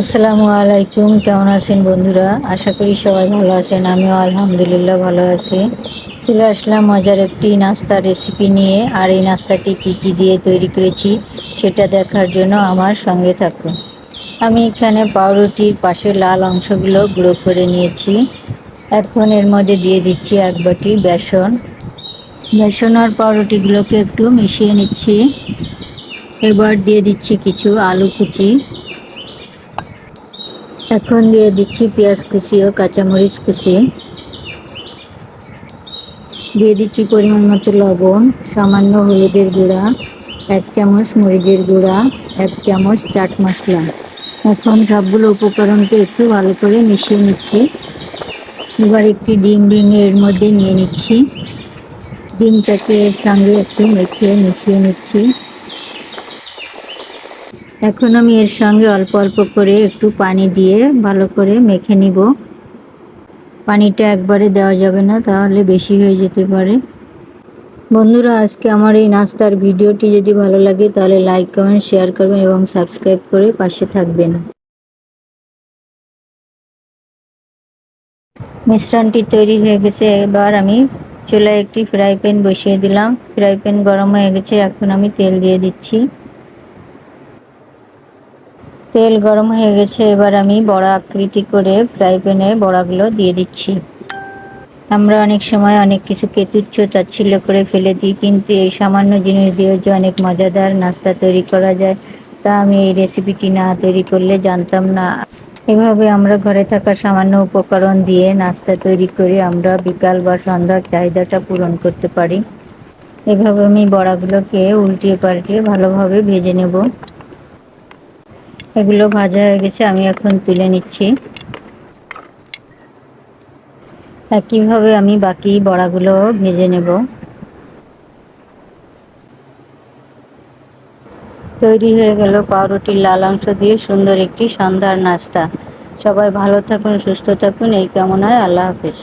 আসসালামু আলাইকুম, কেমন আছেন বন্ধুরা? আশা করি সবাই ভালো আছেন, আমিও আলহামদুলিল্লাহ ভালো আছি। চলে আসলাম মজার একটি নাস্তা রেসিপি নিয়ে, আর এই নাস্তাটি কী কী দিয়ে তৈরি করেছি সেটা দেখার জন্য আমার সঙ্গে থাকুন। আমি এখানে পাউরুটির পাশে লাল অংশগুলো গুঁড়ো করে নিয়েছি। এখন এর মধ্যে দিয়ে দিচ্ছি এক বাটি বেসন। বেসন আর পাউরুটিগুলোকে একটু মিশিয়ে নিচ্ছি। এবার দিয়ে দিচ্ছি কিছু আলু কুচি। এখন দিয়ে দিচ্ছি পেঁয়াজ কুচি ও কাঁচামরিচ কুচি। দিয়ে দিচ্ছি পরিমাণ মতো লবণ, সামান্য হলুদের গুঁড়া, এক চামচ মরিচের গুঁড়া, এক চামচ চাট মশলা। এখন সবগুলো উপকরণকে একটু ভালো করে মিশিয়ে নিচ্ছি। এবার একটি ডিম ডিম এর মধ্যে নিয়ে নিচ্ছি। ডিমটাকে সঙ্গে একটু মেখে মিশিয়ে নিচ্ছি। এখন আমি এর সঙ্গে অল্প অল্প করে একটু পানি দিয়ে ভালো করে মেখে নিব। পানিটা একবারে দেওয়া যাবে না, তাহলে বেশি হয়ে যেতে পারে। বন্ধুরা, আজকে আমার এই নাস্তার ভিডিওটি যদি ভালো লাগে, তাহলে লাইক, কমেন্ট, শেয়ার করবেন এবং সাবস্ক্রাইব করে পাশে থাকবেন। মিশ্রণটি তৈরি হয়ে গেছে। এবার আমি চুলায় একটি ফ্রাই প্যান বসিয়ে দিলাম। ফ্রাই প্যান গরম হয়ে গেছে, এখন আমি তেল দিয়ে দিচ্ছি। তেল গরম হয়ে গেছে, এবার আমি বড়া আকৃতি করে ফ্রাই প্যানে বড়াগুলো দিয়ে দিচ্ছি। আমরা অনেক সময় অনেক কিছুকে তুচ্ছ তাচ্ছিল্য করে ফেলে দিই, কিন্তু এই সামান্য জিনিস দিয়ে যে অনেক মজাদার নাস্তা তৈরি করা যায়, তা আমি এই রেসিপিটি না তৈরি করলে জানতাম না। এভাবে আমরা ঘরে থাকা সামান্য উপকরণ দিয়ে নাস্তা তৈরি করে আমরা বিকাল বা সন্ধ্যার চাহিদাটা পূরণ করতে পারি। এভাবে আমি বড়াগুলোকে উল্টিয়ে পাল্টিয়ে ভালোভাবে ভেজে নেব। এগুলো ভাজা হয়ে গেছে, আমি এখন তুলে নিচ্ছি। একইভাবে আমি বাকি বড়াগুলো ভেজে নেব। তৈরি হয়ে গেল পাউরুটির লাল অংশ দিয়ে সুন্দর একটি সন্ধ্যার নাস্তা। সবাই ভালো থাকুন, সুস্থ থাকুন, এই কামনায় আল্লাহ হাফিজ।